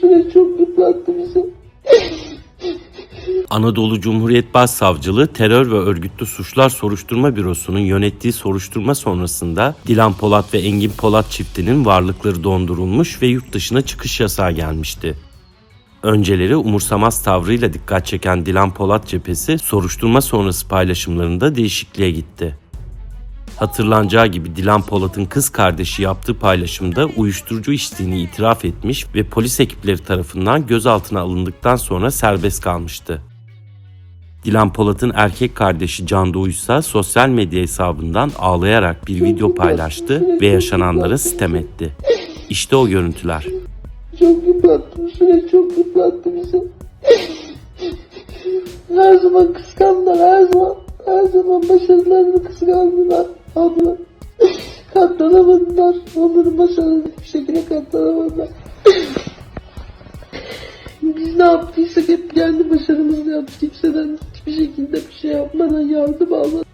Süreç çok yıprattı bizi. Anadolu Cumhuriyet Başsavcılığı Terör ve Örgütlü Suçlar Soruşturma Bürosu'nun yönettiği soruşturma sonrasında Dilan Polat ve Engin Polat çiftinin varlıkları dondurulmuş ve yurt dışına çıkış yasağı gelmişti. Önceleri umursamaz tavrıyla dikkat çeken Dilan Polat cephesi soruşturma sonrası paylaşımlarında değişikliğe gitti. Hatırlanacağı gibi Dilan Polat'ın kız kardeşi yaptığı paylaşımda uyuşturucu içtiğini itiraf etmiş ve polis ekipleri tarafından gözaltına alındıktan sonra serbest kalmıştı. Dilan Polat'ın erkek kardeşi Can Doğu ise sosyal medya hesabından ağlayarak bir video paylaştı ve yaşananlara sitem etti. İşte o görüntüler. Çok yıprattı. Süreç çok yıprattı bizi. Her zaman kıskandılar. Her zaman. Zaman başarılarını kıskandılar. Abla. Katlanamadılar. Onların başarılı bir şekilde katlanamadılar. Biz ne yaptıysak hep kendi başarımızla yaptık. Kimseden hiçbir şekilde bir şey yapmadan yardım almadık.